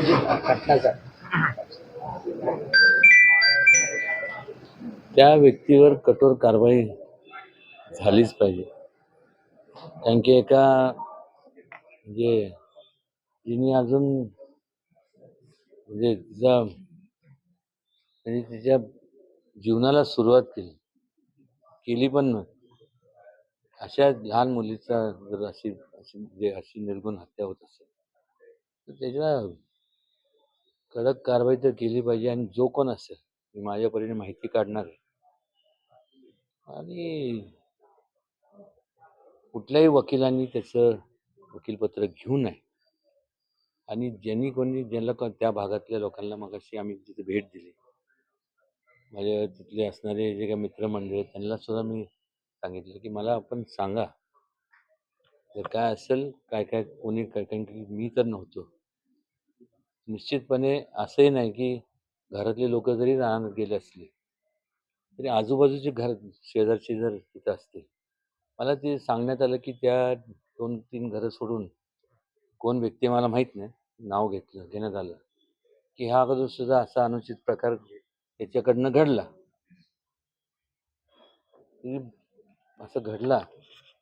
म्हणजे त्या व्यक्तीवर कठोर कारवाई झालीच पाहिजे. कारण की एका म्हणजे तिने अजून म्हणजे तिचा म्हणजे तिच्या जीवनाला सुरुवात केली. केली पण नव्हती अशा लहान मुलीचा जर अशी अशी म्हणजे अशी निर्गुण हत्या होत असेल तर त्याच्या कडक कारवाई तर केली पाहिजे आणि जो कोण असेल मी माझ्या परीने माहिती काढणार आहे. आणि कुठल्याही वकिलांनी त्याचं वकीलपत्र घेऊ नये. आणि ज्यांनी कोणी ज्यांना त्या भागातल्या लोकांना मग अशी आम्ही तिथे भेट दिली. माझ्या तिथले असणारे जे काही मित्रमंडळ आहेत त्यांना सुद्धा मी सांगितलं की मला आपण सांगा. जर काय असेल काय काय कोणी काय कारण की मी तर नव्हतो. निश्चितपणे असंही नाही की घरातले लोक जरी राहण्यात गेले असले तरी आजूबाजूचे घर शेजारचे जर तिथं असतील. मला ते सांगण्यात आलं की त्या दोन तीन घरं सोडून कोण व्यक्ती मला माहीत नाही. नाव घेतलं घेण्यात आलं. की हा अगोदर सुद्धा असा अनुचित प्रकार त्याच्याकडनं घडला. असं घडला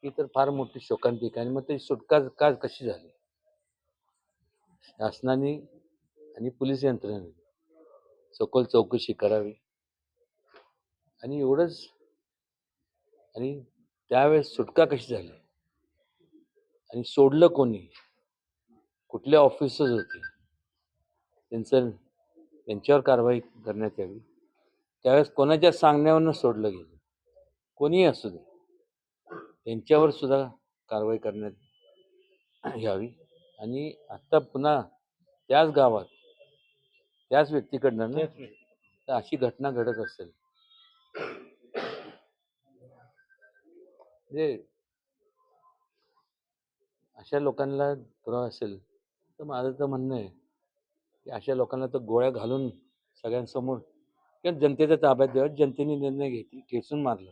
की तर फार मोठी शोकांतिका आणि मग ते सुटका काज कशी झाली? शासनाने आणि पोलीस यंत्रणेने. सखोल चौकशी करावी. आणि एवढंच. आणि त्यावेळेस सुटका कशी झाली? आणि सोडलं कोणी? कुठले ऑफिसर्स होते? त्यांचं त्यांच्यावर कारवाई करण्यात यावी. त्यावेळेस कोणाच्या सांगण्यावरनं सोडलं गेलं? कोणीही असू दे. त्यांच्यावर सुद्धा कारवाई करण्यात यावी. आणि आत्ता पुन्हा त्याच गावात त्याच व्यक्तीकडनं ना तर अशी घटना घडत असेल. म्हणजे अशा लोकांना पुरावा असेल तर माझं तर म्हणणं आहे की अशा लोकांना तर गोळ्या घालून सगळ्यांसमोर किंवा जनतेच्या ताब्यात द्याव्यात जनतेने निर्णय घेतली ठेचून मारलं